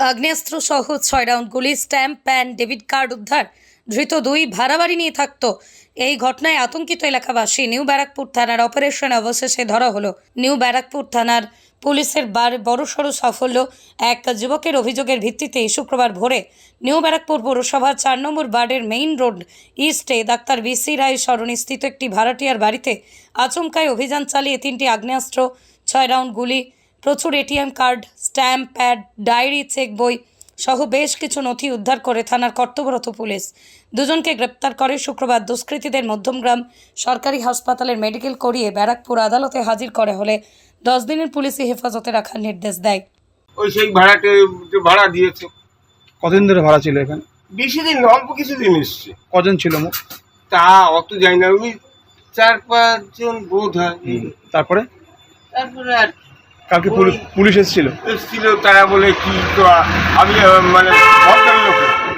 আগ্নেয়াস্ত্র সহ ছয় রাউন্ড গুলি, স্ট্যাম্প, প্যান, ডেবিট কার্ড উদ্ধার, ধৃত দুই ভাড়া বাড়ি নিয়ে থাকতো। এই ঘটনায় আতঙ্কিত এলাকাবাসী নিউ ব্যারাকপুর থানার অপারেশন অবশেষে ধরা হলো। নিউ ব্যারাকপুর থানার পুলিশের বার বড়সড় সাফল্য, এক যুবকের অভিযোগের ভিত্তিতে শুক্রবার ভোরে নিউ ব্যারাকপুর পৌরসভার চার নম্বর বার্ডের মেইন রোড ইস্টে ডাক্তার বিসি রায় সরণিস্থিত একটি ভাড়াটিয়ার বাড়িতে আচমকায় অভিযান চালিয়ে তিনটি আগ্নেয়াস্ত্র, ছয় রাউন্ড গুলি প্রচুর ATM card stamp pad diary cheque বই সহ বেশ কিছু নথি উদ্ধার করে থানার কর্তব্যরত পুলিশ। দুজনকে গ্রেপ্তার করে শুক্রবার দুষ্কৃতীদের মধ্যমগ্রাম সরকারি হাসপাতালের মেডিকেল করিয়ে ব্যারাকপুর আদালতে হাজির করে হলে দশ দিনের পুলিশি হেফাজতে রাখার নির্দেশ দেয়। ওই সেই ভাড়াটে ভাড়া দিয়েছে। কতদিন ধরে ভাড়া ছিল এখানে? বেশি দিন অল্প কিছু দিন এসছে। কজন ছিল মোট তা অত যাই না ওই চার পাঁচজন বোধ হয় তারপরে? তারপরে আর কালকে পুলি- পুলিশ এসেছিল। এসছিল তারা বলে কি তো আমি মানে ভদ্র লোক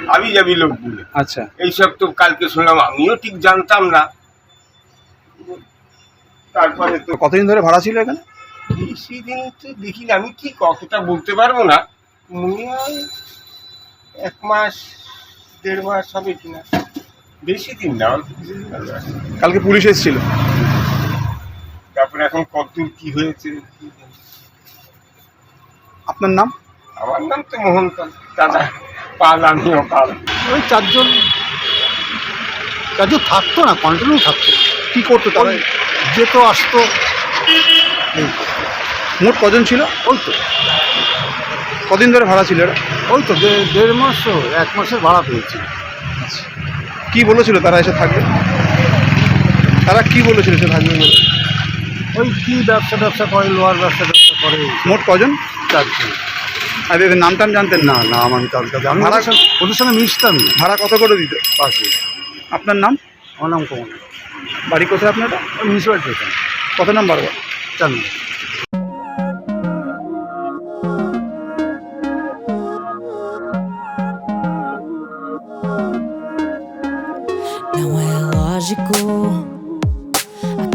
আমি যাবি লোক বলে। আচ্ছা। এইসব তো কালকে শুনলাম আমিও ঠিক জানতাম না। তারপরে তো কতদিন ধরে ভাড়া ছিল এখানে? বেশি দিন তো দেখি আমি ঠিক কতটা বলতে পারব না। মনে হয় এক মাস দেড় মাস হবে কিনা। বেশি দিন না। কালকে পুলিশ এসেছিল। তারপরে এখন কতদূর কি হয়েছে? কি আপনার নাম? আমার নাম তো মোহন দাদা। পাল আমিও পাল। ওই চারজন। চারজন থাকতো না কন্টিনিউ থাকতো। কি করতো ওই যেত আসতো। মোট কজন ছিল? ওই তো। কদিন ধরে ভাড়া ছিল ওই তো দেড় মাস এক মাসের ভাড়া পেয়েছি। কি বলেছিল তারা এসে থাকবে? তারা কি বলেছিল এসে থাকবে বলে? ওই কি ব্যবসা ব্যবসা করে লোহার ব্যবসা ব্যবসা করে? মোট কজন? চারজন। আর এদের নাম টাম জানতেন? না না আমার কালকে আমি ভাড়া- ওদের সঙ্গে মিশতাম না। ভাড়া কত করে দিত পাশে আপনার নাম? আমার নাম কমন বাড়ি কোথায় আপনার? ওই মিউনিসিপ্যালিটি এখানে কত নাম্বার চালু Não é lógico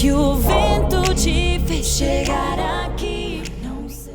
que o vento te fez chegar aqui? Não sei.